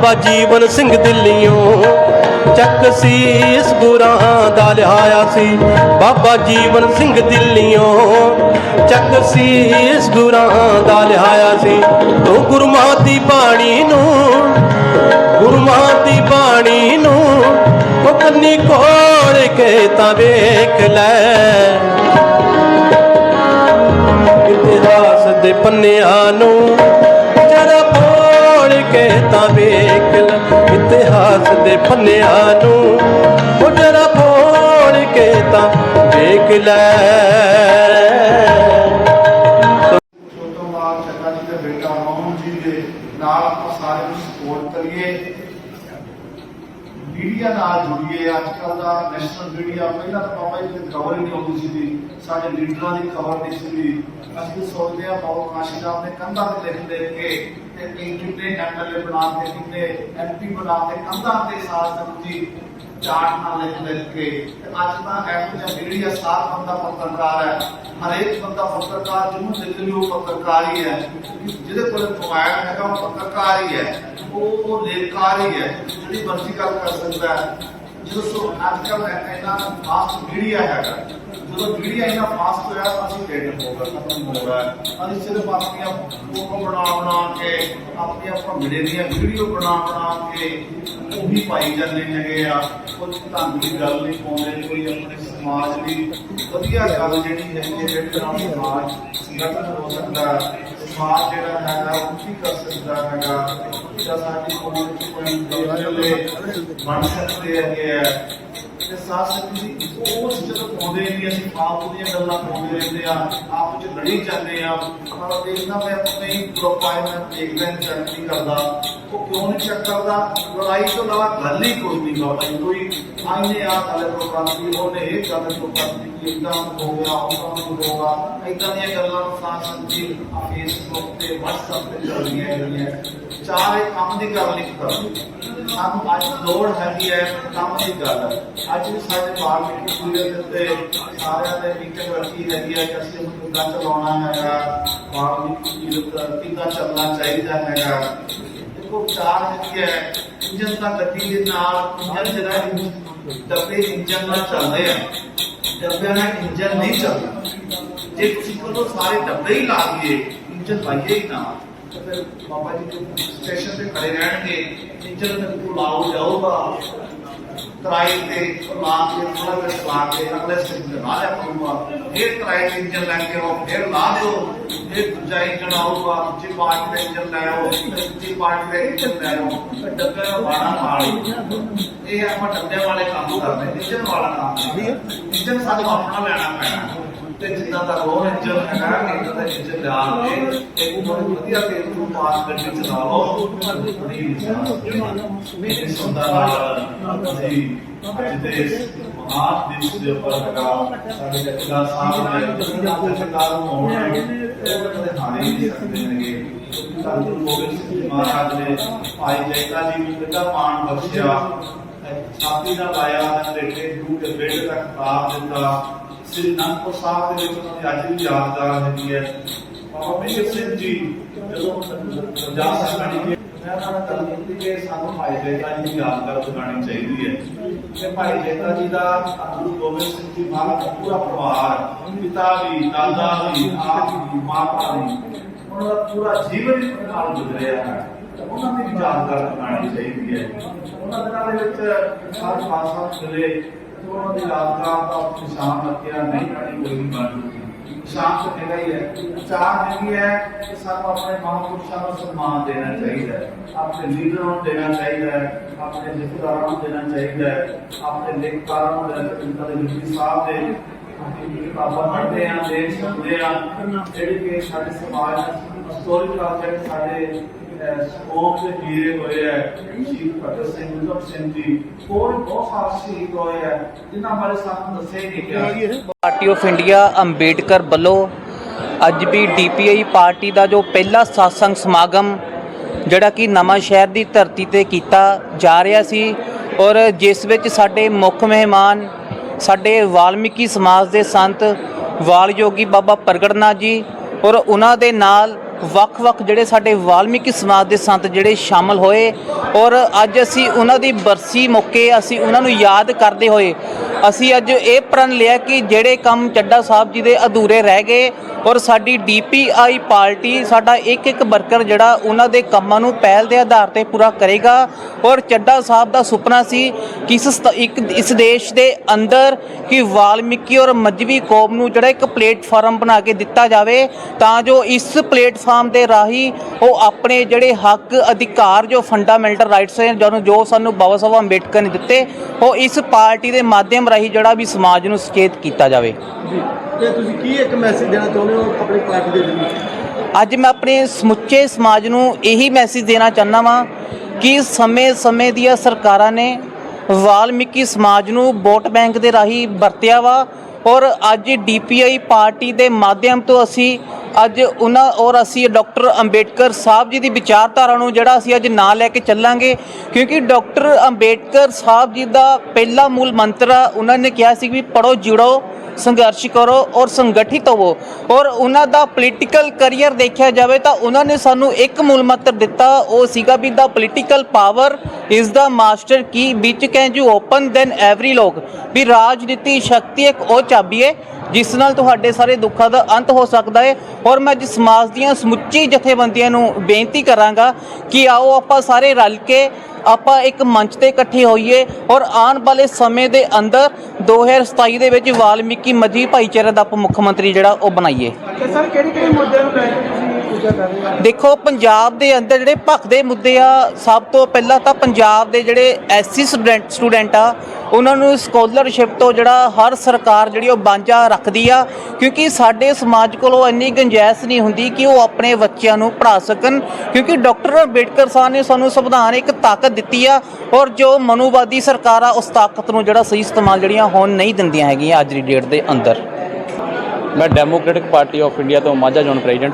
[SPEAKER 1] ਬਾਬਾ ਜੀਵਨ ਸਿੰਘ ਦਿੱਲੀਓਂ। ਚੱਕ ਸੀਸ ਗੁਰਾਂ ਦਾ ਲਿਆਇਆ ਸੀ। ਬਾਬਾ ਜੀਵਨ ਸਿੰਘ ਦਿੱਲੀਓਂ। ਚੱਕ ਸੀਸ ਗੁਰਾਂ ਦਾ ਲਿਆਇਆ ਸੀ। ਤੂੰ ਗੁਰਮਾਂ ਦੀ ਬਾਣੀ ਨੂੰ ਗੁਰਮਾਂ ਦੀ ਬਾਣੀ ਨੂੰ ਕੰਨੀ ਕੋਲ ਕੇ ਤਾਂ ਵੇਖ ਲੈ। ਇਤਿਹਾਸ ਦੇ ਪੰਨਿਆਂ ਨੂੰ ਤਾਂ ਵੇਖ ਲੈ ਇਤਿਹਾਸ ਦੇ ਪੰਨਿਆਂ ਨੂੰ। ਉਹ ਜਰਾ ਪੋੜ ਕੇ ਤਾਂ ਵੇਖ ਲੈ।
[SPEAKER 2] ਨਾਲ ਆਪਾਂ ਸਾਰੇ ਨੂੰ ਸਪੋਰਟ ਕਰੀਏ। ਮੀਡੀਆ ਨਾਲ ਜੁੜੀਏ। ਅੱਜ ਕੱਲ ਦਾ ਨੈਸ਼ਨਲ ਮੀਡੀਆ ਪਹਿਲਾਂ ਤਾਂ ਬਾਬਾ ਜੀ ਦੀ ਖਬਰ ਹੀ ਨਹੀਂ ਆਉਂਦੀ ਸੀ ਸਾਡੇ ਲੀਡਰਾਂ ਦੀ ਖਬਰ ਨਹੀਂ ਸੀ ਅਸੀਂ ਸੋਚਦੇ ਆ ਬਾਬਾ ਕਾਸ਼ੀ ਨੇ ਕੰਧਾਂ ਤੇ ਲਿਖ ਲਿਖ ਕੇ ਤੇ ਕਿੰਨੇ ਐਮਐਲਏ ਬਣਾ ਕੇ ਕਿੰਨੇ ਐਮਪੀ ਬਣਾ ਕੇ ਕੰਧਾਂ ਤੇ ਸਾਲ ਜੀ ਚਾਰਟ ਨਾਲ ਲਿਖ ਲਿਖ ਕੇ। ਤੇ ਅੱਜ ਤਾਂ ਇਹੋ ਜਿਹਾ ਮੀਡੀਆ ਸਾਰ ਬੰਦਾ ਪੱਤਰਕਾਰ ਹੈ, ਹਰੇਕ ਬੰਦਾ ਪੱਤਰਕਾਰ, ਜਿਹਨੂੰ ਲਿਖ ਲਿਓ ਪੱਤਰਕਾਰ ਹੀ। ਹੈ ਜਿਹਦੇ ਕੋਲ ਮੋਬਾਈਲ ਹੈਗਾ, ਉਹ ਪੱਤਰਕਾਰ ਹੀ ਹੈ। ਉਹ ਉਹ ਲੇਖਕਾਰ ਹੀ ਹੈ, ਜਿਹੜੀ ਮਰਜ਼ੀ ਗੱਲ ਕਰ ਸਕਦਾ ਹੈ। ਜਦੋਂ ਸੋ ਅੱਜ ਕੱਲ ਇੰਨਾ ਫਾਸਟ ਮੀਡੀਆ ਹੈਗਾ ਜਦੋਂ ਮੀਡੀਆ ਇੰਨਾ ਫਾਸਟ ਹੋਇਆ ਤਾਂ ਅਸੀਂ ਡੇਟ ਹੋ ਗਿਆ ਖਤਮ ਹੋ ਗਿਆ ਅਸੀਂ ਸਿਰਫ ਆਪਣੀਆਂ ਫੋਟੋ ਬਣਾ ਬਣਾ ਕੇ, ਆਪਣੀਆਂ ਭੰਗੜੇ ਦੀਆਂ ਵੀਡੀਓ ਬਣਾ ਬਣਾ ਕੇ ਉਹੀ ਪਾਈ ਜਾਂਦੇ ਹੈਗੇ ਆ ਕੁਝ ਢੰਗ ਦੀ ਗੱਲ ਨਹੀਂ, ਪਾਉਂਦੇ ਕੋਈ ਆਪਣੇ ਸਮਾਜ ਦੀ ਵਧੀਆ ਗੱਲ ਜਿਹੜੀ ਹੈਗੀ ਹੈ, ਜਿਹੜੀ ਨਾਲ ਸਮਾਜ ਸੰਗਠਨ ਹੋ ਸਕਦਾ ਹੈ। ਸਮਾਜ ਜਿਹੜਾ ਹੈਗਾ ਉਹ ਕੀ ਕਰ ਸਕਦਾ ਹੈਗਾ? ਜਾਂ ਸਾਡੀ ਕੋਈ ਕੋਈ ਚੱਲੇ ਬਣ ਸਕਦੇ ਹੈਗੇ ਆ। ਤੇ ਸਾਥ ਸੰਗਤ ਜੀ ਉਸ ਜਦੋਂ ਪਾਉਂਦੇ ਨਹੀਂ ਅਸੀਂ ਫਾਲਤੂ ਦੀਆਂ ਗੱਲਾਂ ਪਾਉਂਦੇ ਰਹਿੰਦੇ ਆ ਆਪ ਵਿੱਚ ਲੜੀ ਜਾਂਦੇ ਆ ਪਰ ਦੇਖਦਾ ਮੈਂ ਆਪਣੇ ਪ੍ਰੋਫਾਈਲ ਮੈਂ ਦੇਖਦਾ ਚੈੱਕ ਨਹੀਂ ਕਰਦਾ। ਉਹ ਕਿਉਂ ਨਹੀਂ ਚੈੱਕ ਕਰਦਾ? ਲੜਾਈ ਤੋਂ ਇਲਾਵਾ ਗੱਲ ਹੀ ਕੋਈ ਨਹੀਂ ਬਾਬਾ ਜੀ ਕੋਈ ਆਈਨੇ ਆ ਗੱਲ ਤੋਂ ਕਰਦੀ ਉਹਨੇ ਇਹ ਗੱਲ ਤੋਂ ਕਰਦੀ ਕਿ ਇਦਾਂ ਹੋ ਗਿਆ ਉਦਾਂ ਹੋਗਾ ਇਦਾਂ ਦੀਆਂ ਗੱਲਾਂ ਨੂੰ ਸਾਥ ਸੰਗਤ ਜੀ ਆ ਫੇਸਬੁੱਕ ਤੇ, WhatsApp ਤੇ ਚੱਲਦੀਆਂ ਹੈਗੀਆਂ ਚਾਰ ਇਹ ਕੰਮ ਦੀ ਗੱਲ ਨਹੀਂ ਕਰਦੀ। ਸਾਨੂੰ ਅੱਜ ਲੋੜ ਹੈਗੀ ਹੈ ਕੰਮ ਦੀ ਗੱਲ। ਅੱਜ ਵੀ ਸਾਡੇ ਪਾਰਲੀਮੈਂਟ ਪੂਰੇ ਦੇ ਉੱਤੇ ਸਾਰਿਆਂ ਦੇ ਮੀਟਿੰਗ ਰੱਖੀ ਹੈਗੀ ਹੈ ਕਿ ਅਸੀਂ ਹੁਣ ਕਿੱਦਾਂ ਚਲਾਉਣਾ ਹੈਗਾ ਪਾਰਲੀਮੈਂਟ ਦੇ ਉੱਤੇ ਕਿੱਦਾਂ ਚੱਲਣਾ ਚਾਹੀਦਾ ਹੈਗਾ। ਦੇਖੋ ਚਾਰ ਹੈਗੀ ਹੈ ਇੰਜਨ ਤਾਂ ਗੱਡੀ ਦੇ ਨਾਲ ਇੰਜਨ ਜਿਹੜਾ ਹੈ, ਡੱਬੇ ਇੰਜਨ ਨਾਲ ਚੱਲਦੇ ਆ। ਡੱਬਿਆਂ ਨਾਲ ਇੰਜਨ ਨਹੀਂ ਚੱਲਦਾ। ਜੇ ਤੁਸੀਂ ਕੋਲੋਂ ਸਾਰੇ ਡੱਬੇ ਹੀ ਲਾ ਦਈਏ ਇੰਜਨ ਪਾਈਏ ਹੀ ਨਾ ਤਾਂ ਫਿਰ ਬਾਬਾ ਜੀ ਦੇ ਸਟੇਸ਼ਨ ਤੇ ਖੜੇ ਰਹਿਣਗੇ ਇੰਜਨ ਤੇ ਕੋਲ ਲਾਓ ਜਾਊਗਾ ਕਿਰਾਏ ਤੇ ਲਾ ਕੇ ਥੋੜਾ ਜਿਹਾ ਚਲਾ ਕੇ ਅਗਲੇ ਸਟੇਸ਼ਨ ਤੇ ਲਾ ਲਿਆ ਕਰੂਗਾ। ਫਿਰ ਕਿਰਾਏ ਤੇ ਇੰਜਨ ਲੈ ਕੇ ਆਓ ਫਿਰ ਲਾ ਦਿਓ। ਫਿਰ ਦੂਜਾ ਇੰਜਨ ਆਊਗਾ ਦੂਜੀ ਪਾਰਟੀ ਦਾ ਇੰਜਨ ਲੈ ਆਓ ਦੂਜੀ ਪਾਰਟੀ ਦਾ ਇੰਜਨ ਲੈ ਆਓ। ਡੱਬੇ ਦਾ ਬਾਣਾ ਮਾਰੋ ਇਹ ਆਪਾਂ ਡੱਬੇ ਵਾਲੇ ਕੰਮ ਕਰਦੇ ਇੰਜਨ ਵਾਲਾ ਕੰਮ ਇੰਜਨ ਸਾਨੂੰ ਆਪਣਾ ਲੈਣਾ ਪੈਣਾ। ਤੇ ਜਿੱਦਾਂ ਦਾ ਰੋਹ ਇੰਜਨ ਹੈਗਾ ਇਦਾਂ ਦਾ ਇੰਜਨ ਲਿਆ ਕੇ ਇੱਕ ਬਹੁਤ ਵਧੀਆ ਤੇਲ ਨੂੰ ਪਾਸ ਕਰਕੇ ਚਲਾ ਲਓ ਬੜੀ ਮੇਰੇ ਸੁਣਦਾ ਨਾਲ ਅਸੀਂ ਅੱਜ ਦੇ ਇਸ ਮਹਾਨ ਦਿਵਸ ਦੇ ਉੱਪਰ ਹੈਗਾ ਸਾਡੇ ਜੱਟਾ ਸਾਹਿਬ ਨੇ ਜਿੱਦਾਂ ਸਰਕਾਰ ਨੂੰ ਹੋਣਾ ਉਹ ਕਦੇ ਹਾਰੇ ਨਹੀਂ ਸਕਦੇ ਨੇਗੇ ਧੰਨ ਗੁਰੂ ਗੋਬਿੰਦ ਸਿੰਘ ਜੀ ਮਹਾਰਾਜ ਨੇ ਭਾਈ ਜੈਤਾ ਜੀ ਨੂੰ ਕਿੰਨਾ ਮਾਣ ਬਖਸ਼ਿਆ ਛਾਤੀ ਨਾਲ ਲਾਇਆ ਬੇਟੇ ਨੂੰ ਦੇ ਬੇਟੇ ਤੱਕ ਖਿਤਾਬ ਦਿੱਤਾ ਸ੍ਰੀ ਅਨੰਦਪੁਰ ਸਾਹਿਬ ਦੇ ਵਿੱਚ ਉਹਨਾਂ ਦੀ ਅੱਜ ਵੀ ਯਾਦਗਾਰ ਹੈਗੀ ਹੈ। ਬਾਬਾ ਮੇਹਰ ਸਿੰਘ ਜੀ ਜਦੋਂ ਪੰਜਾਬ ਸਰਕਾਰ ਨੇ ਮੈਂ ਉਹਨਾਂ ਗੱਲ ਕੀਤੀ ਕਿ ਸਾਨੂੰ ਭਾਈ ਜੈਤਾ ਜੀ ਦੀ ਯਾਦਗਾਰ ਬਣਾਉਣੀ ਚਾਹੀਦੀ ਹੈ। ਤੇ ਭਾਈ ਜੈਤਾ ਜੀ ਦਾ ਗੁਰੂ ਗੋਬਿੰਦ ਸਿੰਘ ਜੀ ਮਹਾਰਾਜ ਦਾ ਪੂਰਾ ਪਰਿਵਾਰ, ਪਿਤਾ ਵੀ, ਦਾਦਾ ਵੀ ਆਪ ਵੀ, ਮਾਤਾ ਵੀ, ਉਹਨਾਂ ਦਾ ਪੂਰਾ ਜੀਵਨ ਹੀ ਉਹਨਾਂ ਨਾਲ ਗੁਜ਼ਰਿਆ ਹੈ। ਉਹਨਾਂ ਦੀ ਯਾਦਗਾਰ ਬਣਾਉਣੀ ਚਾਹੀਦੀ ਹੈ। ਉਹਨਾਂ ਦਿਨਾਂ ਦੇ ਵਿੱਚ ਹਰ ਖਾਸਾ ਮਿਲੇ ਤੇ ਉਹਨਾਂ ਦੀ ਯਾਦਗਾਰ ਦਾ ਨਿਸ਼ਾਨ ਰੱਖਿਆ ਨਹੀਂ ਬਣੀ ਕੋਈ ਨਹੀਂ ਬਣ ਜੂਗੀ। ਨਿਸ਼ਾਨ ਤਾਂ ਹੈਗਾ ਹੀ ਹੈ। ਚਾਹ ਹੈਗੀ ਹੈ ਕਿ ਸਾਨੂੰ ਆਪਣੇ ਮਹਾਂਪੁਰਸ਼ਾਂ ਨੂੰ ਸਨਮਾਨ ਦੇਣਾ ਚਾਹੀਦਾ ਹੈ। ਆਪਣੇ ਲੀਡਰਾਂ ਨੂੰ ਦੇਣਾ ਚਾਹੀਦਾ ਹੈ। ਆਪਣੇ ਜਥੇਦਾਰਾਂ ਨੂੰ ਦੇਣਾ ਚਾਹੀਦਾ ਹੈ। ਆਪਣੇ ਲੇਖਕਾਰਾਂ ਨੂੰ ਦੇਣਾ ਚਾਹੀਦਾ ਹੈ। ਜਿਨ੍ਹਾਂ ਸਾਹਿਬ ਦੇ ਕਿਤਾਬਾਂ ਪੜ੍ਹਦੇ ਆ ਦੇਖ ਸਕਦੇ ਆ ਜਿਹੜੇ ਸਕੋਪ ਦੇ ਹੀਰੇ ਹੋਏ ਹੈ। ਸ਼ਹੀਦ ਭਗਤ ਸਿੰਘ ਉਦਮ ਸਿੰਘ ਜੀ, ਹੋਰ ਬਹੁਤ ਸਾਰੇ ਸ਼ਹੀਦ ਹੋਏ ਹੈ, ਜਿਨ੍ਹਾਂ ਬਾਰੇ ਸਾਨੂੰ ਦੱਸਿਆ ਨਹੀਂ ਗਿਆ।
[SPEAKER 3] ਪਾਰਟੀ ਆਫ ਇੰਡੀਆ ਅੰਬੇਡਕਰ ਵੱਲੋਂ ਅੱਜ ਵੀ ਡੀਪੀਆਈ ਪਾਰਟੀ ਦਾ ਜੋ ਪਹਿਲਾ satsang ਸਮਾਗਮ, ਜਿਹੜਾ ਕਿ ਨਵਾਂ ਸ਼ਹਿਰ ਦੀ ਧਰਤੀ ਤੇ ਕੀਤਾ ਜਾ ਰਿਹਾ ਸੀ ਔਰ ਜਿਸ ਵਿੱਚ ਸਾਡੇ ਮੁੱਖ ਮਹਿਮਾਨ, ਸਾਡੇ ਵਾਲਮੀਕੀ ਸਮਾਜ ਦੇ ਸੰਤ ਵਾਲਯੋਗੀ ਬਾਬਾ ਪ੍ਰਗਟਨਾਥ ਜੀ ਔਰ ਉਹਨਾਂ ਦੇ ਨਾਲ ਵੱਖ-ਵੱਖ ਜਿਹੜੇ ਸਾਡੇ ਵਾਲਮੀਕੀ ਸਮਾਜ ਦੇ ਸੰਤ ਜਿਹੜੇ ਸ਼ਾਮਲ ਹੋਏ ਔਰ ਅੱਜ ਅਸੀਂ ਉਹਨਾਂ ਦੀ ਬਰਸੀ ਮੌਕੇ ਅਸੀਂ ਉਹਨਾਂ ਨੂੰ ਯਾਦ ਕਰਦੇ ਹੋਏ ਅਸੀਂ ਅੱਜ ਇਹ ਪ੍ਰਣ ਲਿਆ ਕਿ ਜਿਹੜੇ ਕੰਮ ਚੱਡਾ ਸਾਹਿਬ ਜੀ ਦੇ ਅਧੂਰੇ ਰਹਿ ਗਏ ਔਰ ਸਾਡੀ ਡੀਪੀਆਈ ਪਾਰਟੀ, ਸਾਡਾ ਇੱਕ ਇੱਕ ਵਰਕਰ ਜਿਹੜਾ ਉਹਨਾਂ ਦੇ ਕੰਮਾਂ ਨੂੰ ਪਹਿਲ ਦੇ ਆਧਾਰ ਤੇ ਪੂਰਾ ਕਰੇਗਾ ਔਰ ਚੱਡਾ ਸਾਹਿਬ ਦਾ ਸੁਪਨਾ ਸੀ ਕਿ ਇਸ ਇੱਕ, ਇਸ ਦੇਸ਼ ਦੇ ਅੰਦਰ ਕਿ ਵਾਲਮੀਕੀ ਔਰ ਮਜਵੀ ਕੌਮ ਨੂੰ ਜਿਹੜਾ ਇੱਕ ਪਲੇਟਫਾਰਮ ਬਣਾ ਕੇ ਦਿੱਤਾ ਜਾਵੇ ਤਾਂ ਜੋ ਇਸ ਪਲੇਟਫਾਰਮ ਦੇ ਰਾਹੀਂ ਉਹ ਆਪਣੇ ਜਿਹੜੇ ਹੱਕ ਅਧਿਕਾਰ ਜੋ ਫੰਡਾਮੈਂਟਲ ਰਾਈਟਸ ਹੈ ਜਦੋਂ ਜੋ ਸਾਨੂੰ ਬਾਬਾ ਸਾਹਿਬ ਅੰਬੇਡਕਰ ਨੇ ਦਿੱਤੇ ਉਹ ਇਸ ਪਾਰਟੀ ਦੇ ਮਾਧਿਅਮ ਰਾਹੀਂ ਜਿਹੜਾ ਵੀ ਸਮਾਜ ਨੂੰ ਸੁਚੇਤ ਕੀਤਾ ਜਾਵੇ।
[SPEAKER 4] ਜੀ। ਤੇ ਤੁਸੀਂ ਕੀ ਇੱਕ ਮੈਸੇਜ ਦੇਣਾ ਚਾਹੁੰਦੇ ਹੋ ਆਪਣੀ ਪਾਰਟੀ ਦੇ ਜ਼ਰੀਏ
[SPEAKER 3] ਅੱਜ ਮੈਂ ਆਪਣੇ ਸਮੁੱਚੇ ਸਮਾਜ ਨੂੰ ਇਹੀ ਮੈਸੇਜ ਦੇਣਾ ਚਾਹੁੰਦਾ ਵਾਂ ਕਿ ਸਮੇਂ-ਸਮੇਂ ਦੀਆਂ ਸਰਕਾਰਾਂ ਨੇ ਵਾਲਮੀਕੀ ਸਮਾਜ ਨੂੰ ਵੋਟ ਬੈਂਕ ਦੇ ਰਾਹੀਂ ਵਰਤਿਆ ਵਾ ਔਰ ਅੱਜ ਡੀਪੀਆਈ ਪਾਰਟੀ ਦੇ ਮਾਧਿਅਮ ਤੋਂ ਅਸੀਂ ਅੱਜ ਉਹਨਾਂ ਔਰ ਅਸੀਂ ਡਾਕਟਰ ਅੰਬੇਡਕਰ ਸਾਹਿਬ ਜੀ ਦੀ ਵਿਚਾਰਧਾਰਾ ਨੂੰ ਜਿਹੜਾ ਅਸੀਂ ਅੱਜ ਨਾਂ ਲੈ ਕੇ ਚੱਲਾਂਗੇ, ਕਿਉਂਕਿ ਡਾਕਟਰ ਅੰਬੇਡਕਰ ਸਾਹਿਬ ਜੀ ਦਾ ਪਹਿਲਾ ਮੂਲ ਮੰਤਰ ਆ, ਉਹਨਾਂ ਨੇ ਕਿਹਾ ਸੀ ਵੀ ਪੜੋ ਜੁੜੋ ਸੰਘਰਸ਼ ਕਰੋ ਔਰ ਸੰਗਠਿਤ ਹੋਵੋ। ਔਰ ਉਹਨਾਂ ਦਾ ਪੋਲੀਟੀਕਲ ਕੈਰੀਅਰ ਦੇਖਿਆ ਜਾਵੇ ਤਾਂ ਉਹਨਾਂ ਨੇ ਸਾਨੂੰ ਇੱਕ ਮੂਲ ਮੰਤਰ ਦਿੱਤਾ, ਉਹ ਸੀਗਾ ਵੀ the political power is the master key which can you open then every ਲੋਕ ਵੀ ਰਾਜਨੀਤੀ, ਸ਼ਕਤੀ ਇੱਕ ਉਹ ਚਾਬੀ ਹੈ ਜਿਸ ਨਾਲ ਤੁਹਾਡੇ ਸਾਰੇ ਦੁੱਖਾਂ ਦਾ ਅੰਤ ਹੋ ਸਕਦਾ ਹੈ। ਔਰ ਮੈਂ ਅੱਜ ਸਮਾਜ ਦੀਆਂ ਸਮੁੱਚੀ ਜਥੇਬੰਦੀਆਂ ਨੂੰ ਬੇਨਤੀ ਕਰਾਂਗਾ ਕਿ ਆਓ ਆਪਾਂ ਸਾਰੇ ਰਲ ਕੇ ਆਪਾਂ ਇੱਕ ਮੰਚ ਤੇ ਇਕੱਠੇ ਹੋਈਏ ਔਰ ਆਉਣ ਵਾਲੇ ਸਮੇਂ ਦੇ ਅੰਦਰ 2027 ਦੇ ਵਿੱਚ ਵਾਲਮੀਕੀ ਮਜੀ ਭਾਈਚਾਰੇ ਦਾ ਉਪ ਮੁੱਖ ਮੰਤਰੀ ਜਿਹੜਾ ਉਹ ਬਣਾਈਏ।
[SPEAKER 4] ਤੇ ਸਰ ਕਿਹੜੇ ਕਿਹੜੇ ਮੁੱਦਿਆਂ ਨੂੰ ਲੈ ਕੇ ਤੁਸੀਂ ਪੂਜਾ ਕਰ ਰਹੇ ਹੋ
[SPEAKER 3] ਦੇਖੋ ਪੰਜਾਬ ਦੇ ਅੰਦਰ ਜਿਹੜੇ ਭਖਦੇ ਮੁੱਦੇ ਆ ਸਭ ਤੋਂ ਪਹਿਲਾਂ ਤਾਂ ਪੰਜਾਬ ਦੇ ਜਿਹੜੇ ਐਸਸੀ ਸਟੂਡੈਂਟ ਸਟੂਡੈਂਟ ਆ ਉਹਨਾਂ ਨੂੰ ਸਕਾਲਰਸ਼ਿਪ ਤੋਂ ਜਿਹੜਾ ਹਰ ਸਰਕਾਰ ਜਿਹੜੀ ਉਹ ਬਾਂਝਾ ਰੱਖਦੀ ਆ ਕਿਉਂਕਿ ਸਾਡੇ ਸਮਾਜ ਕੋਲ ਉਹ ਇੰਨੀ ਗੁੰਜਾਇਸ਼ ਨਹੀਂ ਹੁੰਦੀ ਕਿ ਉਹ ਆਪਣੇ ਬੱਚਿਆਂ ਨੂੰ ਪੜ੍ਹਾ ਸਕਣ ਕਿਉਂਕਿ ਡਾਕਟਰ ਅੰਬੇਡਕਰ ਸਾਹਿਬ ਨੇ ਸਾਨੂੰ ਸੰਵਿਧਾਨ ਇੱਕ ਤਾਕਤ ਦਿੱਤੀ ਆ ਔਰ ਜੋ ਮਨੂਵਾਦੀ ਸਰਕਾਰਾਂ ਉਸ ਤਾਕਤ ਨੂੰ ਜਿਹੜਾ ਸਹੀ ਇਸਤੇਮਾਲ ਜਿਹੜੀਆਂ ਹੁਣ ਨਹੀਂ ਦਿੰਦੀਆਂ ਹੈਗੀਆਂ ਅੱਜ ਦੀ ਡੇਟ ਦੇ ਅੰਦਰ।
[SPEAKER 5] ਮੈਂ ਡੈਮੋਕ੍ਰੈਟਿਕ ਪਾਰਟੀ ਆਫ ਇੰਡੀਆ ਤੋਂ ਮਾਝਾ ਜ਼ੋਨ ਪ੍ਰੈਜ਼ੀਡੈਂਟ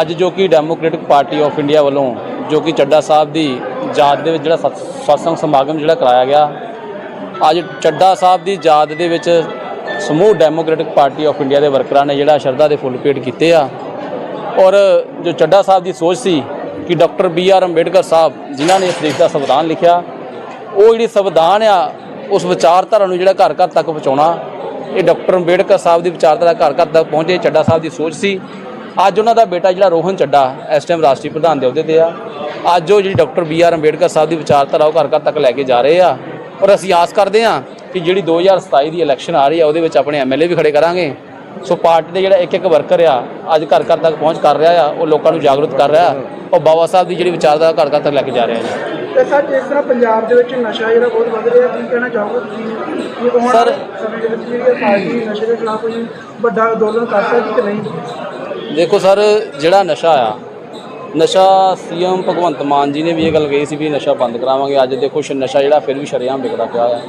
[SPEAKER 5] ਅੱਜ ਜੋ ਕਿ ਡੈਮੋਕ੍ਰੈਟਿਕ ਪਾਰਟੀ ਆਫ ਇੰਡੀਆ ਵੱਲੋਂ ਜੋ ਕਿ ਚੱਡਾ ਸਾਹਿਬ ਦੀ ਯਾਦ ਦੇ ਵਿੱਚ ਜਿਹੜਾ ਸਤ- ਸਤਸੰਗ ਸਮਾਗਮ ਜਿਹੜਾ ਕਰਾਇਆ ਗਿਆ, ਅੱਜ ਚੱਡਾ ਸਾਹਿਬ ਦੀ ਯਾਦ ਦੇ ਵਿੱਚ ਸਮੂਹ ਡੈਮੋਕ੍ਰੈਟਿਕ ਪਾਰਟੀ ਆਫ ਇੰਡੀਆ ਦੇ ਵਰਕਰਾਂ ਨੇ ਜਿਹੜਾ ਸ਼ਰਧਾ ਦੇ ਫੁੱਲ ਭੇਟ ਕੀਤੇ ਆ। ਔਰ ਜੋ ਚੱਡਾ ਸਾਹਿਬ ਦੀ ਸੋਚ ਸੀ ਕਿ doctor B R Ambedkar sahib ਜਿਨ੍ਹਾਂ ਨੇ ਇਸ ਦੇਸ਼ ਦਾ ਸੰਵਿਧਾਨ ਲਿਖਿਆ, ਉਹ ਜਿਹੜੀ ਸੰਵਿਧਾਨ ਆ, ਉਸ ਵਿਚਾਰਧਾਰਾ ਨੂੰ ਜਿਹੜਾ ਘਰ ਘਰ ਤੱਕ ਪਹੁੰਚਾਉਣਾ, ਇਹ ਡਾਕਟਰ ਅੰਬੇਡਕਰ ਸਾਹਿਬ ਦੀ ਵਿਚਾਰਧਾਰਾ ਘਰ ਘਰ ਤੱਕ ਪਹੁੰਚੇ, ਚੱਡਾ ਸਾਹਿਬ ਦੀ ਸੋਚ ਸੀ। ਅੱਜ ਉਹਨਾਂ ਦਾ ਬੇਟਾ ਜਿਹੜਾ ਰੋਹਨ ਚੱਡਾ ਇਸ ਟਾਈਮ ਰਾਸ਼ਟਰੀ ਪ੍ਰਧਾਨ ਦੇ ਅਹੁਦੇ ਤੇ ਆ। ਅੱਜ ਉਹ ਜਿਹੜੀ ਡਾਕਟਰ ਬੀ ਆਰ ਅੰਬੇਡਕਰ ਸਾਹਿਬ ਦੀ ਵਿਚਾਰਧਾਰਾ ਉਹ ਘਰ ਘਰ ਤੱਕ ਲੈ ਕੇ ਜਾ ਰਹੇ ਆ। ਔਰ ਅਸੀਂ ਆਸ ਕਰਦੇ ਆ ਕਿ ਜਿਹੜੀ 2027 ਦੀ ਇਲੈਕਸ਼ਨ ਆ ਰਹੀ ਆ ਉਹਦੇ ਵਿੱਚ ਆਪਣੇ ਐਮਐਲਏ ਵੀ ਖੜੇ ਕਰਾਂਗੇ। ਸੋ ਪਾਰਟੀ ਦੇ ਜਿਹੜਾ ਇੱਕ ਇੱਕ ਵਰਕਰ ਆ ਅੱਜ ਘਰ ਘਰ ਤੱਕ ਪਹੁੰਚ ਕਰ ਰਿਹਾ ਆ ਉਹ ਲੋਕਾਂ ਨੂੰ ਜਾਗਰੂਕ ਕਰ ਰਿਹਾ ਉਹ ਬਾਬਾ ਸਾਹਿਬ ਦੀ ਜਿਹੜੀ ਵਿਚਾਰਧਾਰਾ ਘਰ ਘਰ ਤੱਕ ਲੈ ਕੇ ਜਾ ਰਿਹਾ ਜੀ।
[SPEAKER 4] ਤੇ ਸਰ ਜਿਸ ਤਰ੍ਹਾਂ ਪੰਜਾਬ ਦੇ ਵਿੱਚ ਨਸ਼ਾ ਜਿਹੜਾ ਬਹੁਤ ਵੱਧ ਰਿਹਾ ਕੀ ਕਹਿਣਾ ਚਾਹੋਗੇ ਤੁਸੀਂ?
[SPEAKER 5] ਸਰ-
[SPEAKER 4] ਸਮੇਂ ਦੇ ਵਿੱਚ ਜਿਹੜੀ ਪਾਰਟੀ ਨਸ਼ੇ ਦੇ ਖਿਲਾਫ ਕੋਈ ਵੱਡਾ ਅੰਦੋਲਨ ਕਰ ਸਕਦੀ ਕਿ ਨਹੀਂ?
[SPEAKER 5] ਦੇਖੋ ਸਰ ਜਿਹੜਾ ਨਸ਼ਾ ਆ ਨਸ਼ਾ ਸੀਐਮ ਭਗਵੰਤ ਮਾਨ ਜੀ ਨੇ ਵੀ ਇਹ ਗੱਲ ਕਹੀ ਸੀ ਵੀ ਨਸ਼ਾ ਬੰਦ ਕਰਾਵਾਂਗੇ। ਅੱਜ ਦੇਖੋ ਨਸ਼ਾ ਜਿਹੜਾ ਫਿਰ ਵੀ ਸ਼ਰੇਆਮ ਵਿਕਦਾ ਪਿਆ ਆ।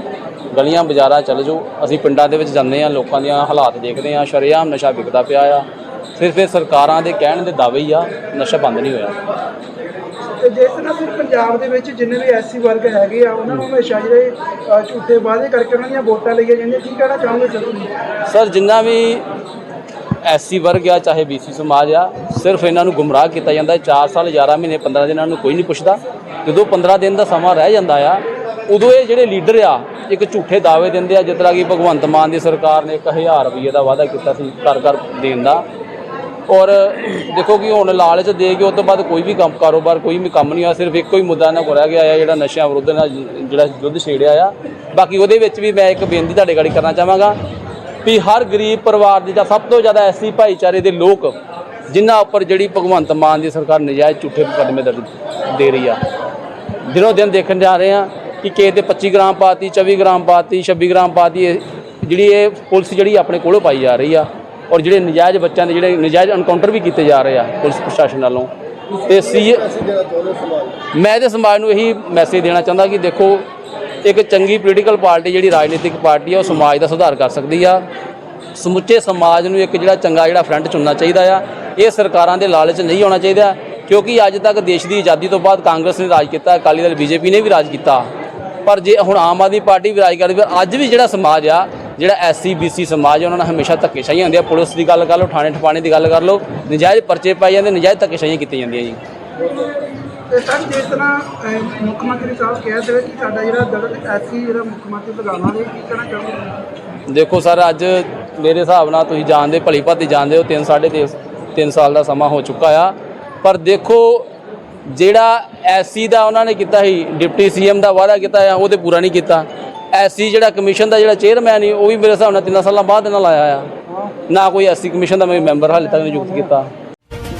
[SPEAKER 5] ਗਲੀਆਂ ਬਾਜ਼ਾਰਾਂ ਚੱਲ ਜਾਓ ਅਸੀਂ ਪਿੰਡਾਂ ਦੇ ਵਿੱਚ ਜਾਂਦੇ ਆ ਲੋਕਾਂ ਦੀਆਂ ਹਾਲਾਤ ਦੇਖਦੇ ਆ ਸ਼ਰੇਆਮ ਨਸ਼ਾ ਵਿਕਦਾ ਪਿਆ ਆ। ਸਿਰਫ ਇਹ ਸਰਕਾਰਾਂ ਦੇ ਕਹਿਣ ਦੇ ਦਾਅਵੇ ਹੀ ਆ ਨਸ਼ਾ ਬੰਦ ਨਹੀਂ ਹੋਇਆ।
[SPEAKER 4] ਤੇ ਜਿਸ ਤਰ੍ਹਾਂ ਫਿਰ ਪੰਜਾਬ ਦੇ ਵਿੱਚ ਜਿੰਨੇ ਵੀ ਐਸਸੀ ਵਰਗ ਹੈਗੇ ਆ ਉਹਨਾਂ ਨੂੰ ਹਮੇਸ਼ਾ ਜਿਹੜੇ ਝੂਠੇ ਵਾਅਦੇ ਕਰਕੇ ਉਹਨਾਂ ਦੀਆਂ ਵੋਟਾਂ ਲਈਆਂ ਜਾਂਦੀਆਂ ਕੀ ਕਹਿਣਾ ਚਾਹੋਗੇ ਸਰ
[SPEAKER 5] ਸਰ ਜਿੰਨਾ ਵੀ ਐਸਸੀ ਵਰਗ ਆ, ਚਾਹੇ ਬੀਸੀ ਸਮਾਜ ਆ, ਸਿਰਫ ਇਹਨਾਂ ਨੂੰ ਗੁੰਮਰਾਹ ਕੀਤਾ ਜਾਂਦਾ 4 ਸਾਲ 11 ਮਹੀਨੇ 15 ਇਹਨਾਂ ਨੂੰ ਕੋਈ ਨਹੀਂ ਪੁੱਛਦਾ। ਜਦੋਂ 15 ਦਿਨ ਦਾ ਸਮਾਂ ਰਹਿ ਜਾਂਦਾ ਆ, ਉਦੋਂ ਇਹ ਜਿਹੜੇ ਲੀਡਰ ਆ, ਇੱਕ ਝੂਠੇ ਦਾਅਵੇ ਦਿੰਦੇ ਆ, ਜਿਸ ਤਰ੍ਹਾਂ ਕਿ ਭਗਵੰਤ ਮਾਨ ਦੀ ਸਰਕਾਰ ਨੇ 1000 ਰੁਪਏ ਦਾ ਵਾਅਦਾ ਕੀਤਾ ਸੀ ਘਰ ਘਰ ਦੇਣ ਦਾ। ਔਰ ਦੇਖੋ ਕਿ ਹੁਣ ਲਾਲਚ ਦੇ ਕੇ ਉਸ ਤੋਂ ਬਾਅਦ ਕੋਈ ਵੀ ਕੰਮ, ਕਾਰੋਬਾਰ, ਕੋਈ ਵੀ ਕੰਮ ਨਹੀਂ ਹੋਇਆ, ਸਿਰਫ ਇੱਕੋ ਹੀ ਮੁੱਦਾ ਇਹਨਾਂ ਕੋਲ ਰਹਿ ਗਿਆ ਆ, ਜਿਹੜਾ ਨਸ਼ਿਆਂ ਵਿਰੁੱਧ ਨਾਲ ਜਿਹੜਾ ਯੁੱਧ ਛੇੜਿਆ ਆ। ਬਾਕੀ ਉਹਦੇ ਵਿੱਚ ਵੀ ਮੈਂ ਇੱਕ ਬੇਨਤੀ ਤੁਹਾਡੇ ਗਾੜੀ ਕਰਨਾ ਚਾਹਾਂਗਾ ਵੀ ਹਰ ਗਰੀਬ ਪਰਿਵਾਰ ਦੇ ਜਾਂ ਸਭ ਤੋਂ ਜ਼ਿਆਦਾ ਐਸੀ ਭਾਈਚਾਰੇ ਦੇ ਲੋਕ ਜਿਨ੍ਹਾਂ ਉੱਪਰ ਜਿਹੜੀ ਭਗਵੰਤ ਮਾਨ ਦੀ ਸਰਕਾਰ ਨਜਾਇਜ਼ ਝੂਠੇ ਮੁਕੱਦਮੇ ਦਰਜ ਦੇ ਰਹੀ ਆ। ਦਿਨੋਂ ਦਿਨ ਦੇਖਣ ਜਾ ਰਹੇ ਆ ਕਿ ਕਿਸੇ ਤੇ 25 ਗ੍ਰਾਮ ਪਾਤੀ 24 ਗ੍ਰਾਮ ਪਾਤੀ 26 ਗ੍ਰਾਮ ਪਾਤੀ ਜਿਹੜੀ ਇਹ ਪੁਲਿਸ ਜਿਹੜੀ ਆਪਣੇ ਕੋਲੋਂ ਪਾਈ ਜਾ ਰਹੀ ਆ ਔਰ ਜਿਹੜੇ ਨਜਾਇਜ਼ ਬੱਚਿਆਂ ਦੇ ਜਿਹੜੇ ਨਜਾਇਜ਼ ਐਨਕਾਊਂਟਰ ਵੀ ਕੀਤੇ ਜਾ ਰਹੇ ਆ ਪੁਲਿਸ ਪ੍ਰਸ਼ਾਸਨ ਵੱਲੋਂ। ਤੇ ਸੀ ਮੈਂ ਤੇ ਸਮਾਜ ਨੂੰ ਇਹੀ ਮੈਸੇਜ ਦੇਣਾ ਚਾਹੁੰਦਾ ਕਿ ਦੇਖੋ ਇੱਕ ਚੰਗੀ ਪੋਲੀਟੀਕਲ ਪਾਰਟੀ ਜਿਹੜੀ ਰਾਜਨੀਤਿਕ ਪਾਰਟੀ ਆ, ਉਹ ਸਮਾਜ ਦਾ ਸੁਧਾਰ ਕਰ ਸਕਦੀ ਆ। ਸਮੁੱਚੇ ਸਮਾਜ ਨੂੰ ਇੱਕ ਜਿਹੜਾ ਚੰਗਾ ਜਿਹੜਾ ਫਰੰਟ ਚੁਣਨਾ ਚਾਹੀਦਾ ਆ। ਇਹ ਸਰਕਾਰਾਂ ਦੇ ਲਾਲਚ ਨਹੀਂ ਆਉਣਾ ਚਾਹੀਦਾ, ਕਿਉਂਕਿ ਅੱਜ ਤੱਕ ਦੇਸ਼ ਦੀ ਆਜ਼ਾਦੀ ਤੋਂ ਬਾਅਦ ਕਾਂਗਰਸ ਨੇ ਰਾਜ ਕੀਤਾ, ਅਕਾਲੀ ਦਲ, ਬੀਜੇਪੀ ਨੇ ਵੀ ਰਾਜ ਕੀਤਾ। ਪਰ ਜੇ ਹੁਣ ਆਮ ਆਦਮੀ ਪਾਰਟੀ ਵੀ ਰਾਜ ਕਰਦੀ ਪਰ ਅੱਜ ਵੀ ਜਿਹੜਾ ਸਮਾਜ ਆ, ਜਿਹੜਾ ਐਸਸੀ ਬੀਸੀ ਸਮਾਜ ਆ, ਉਹਨਾਂ ਨਾਲ ਹਮੇਸ਼ਾ ਧੱਕੇਸ਼ਾਹੀਆਂ ਹੁੰਦੀਆਂ। ਪੁਲਿਸ ਦੀ ਗੱਲ ਕਰ ਲਓ ਥਾਣੇ ਠਪਾਣੇ ਦੀ ਗੱਲ ਕਰ ਲਓ, ਨਜਾਇਜ਼ ਪਰਚੇ ਪਾਏ ਜਾਂਦੇ, ਨਜਾਇਜ਼ ਧੱਕੇਸ਼ਾਹੀਆਂ ਕੀਤੀਆਂ ਜਾਂਦੀਆਂ ਜੀ।
[SPEAKER 4] ਤੇ ਸਰ ਜਿਸ ਤਰ੍ਹਾਂ ਅਹ, ਮੁੱਖ ਮੰਤਰੀ ਸਾਹਿਬ ਕਹਿ ਦੇਵੇ ਕਿ ਸਾਡਾ ਜਿਹੜਾ ਦਲ ਐਸੀ ਜਿਹੜਾ ਮੁੱਖ ਮੰਤਰੀ ਲਗਾਵਾਂਗੇ ਕੀ ਕਹਿਣਾ ਚਾਹੁੰਦੇ
[SPEAKER 5] ਦੇਖੋ ਸਰ ਅੱਜ ਮੇਰੇ ਹਿਸਾਬ ਨਾਲ ਤੁਸੀਂ ਜਾਣਦੇ ਭਲੀ ਭਾਤੀ ਜਾਣਦੇ ਹੋ 3 ਸਾਢੇ 3 ਸਾਲ ਦਾ ਸਮਾਂ ਹੋ ਚੁੱਕਾ ਆ। ਪਰ ਦੇਖੋ ਜਿਹੜਾ ਐਸਸੀ ਦਾ ਉਹਨਾਂ ਨੇ ਕੀਤਾ ਸੀ ਡਿਪਟੀ ਸੀਐਮ ਦਾ ਵਾਅਦਾ ਕੀਤਾ ਆ ਉਹ ਤੇ ਪੂਰਾ ਨਹੀਂ ਕੀਤਾ। ਐਸਸੀ ਜਿਹੜਾ ਕਮਿਸ਼ਨ ਦਾ ਜਿਹੜਾ ਚੇਅਰਮੈਨ ਸੀ ਉਹ ਵੀ ਮੇਰੇ ਹਿਸਾਬ ਨਾਲ 3 ਸਾਲਾਂ ਬਾਅਦ ਨਾਲ ਆਇਆ ਆ। ਨਾ ਕੋਈ ਐਸਸੀ ਕਮਿਸ਼ਨ ਦਾ ਮੈਂ ਮੈਂਬਰ ਹਾਲੇ ਤੱਕ ਨਿਯੁਕਤ ਕੀਤਾ।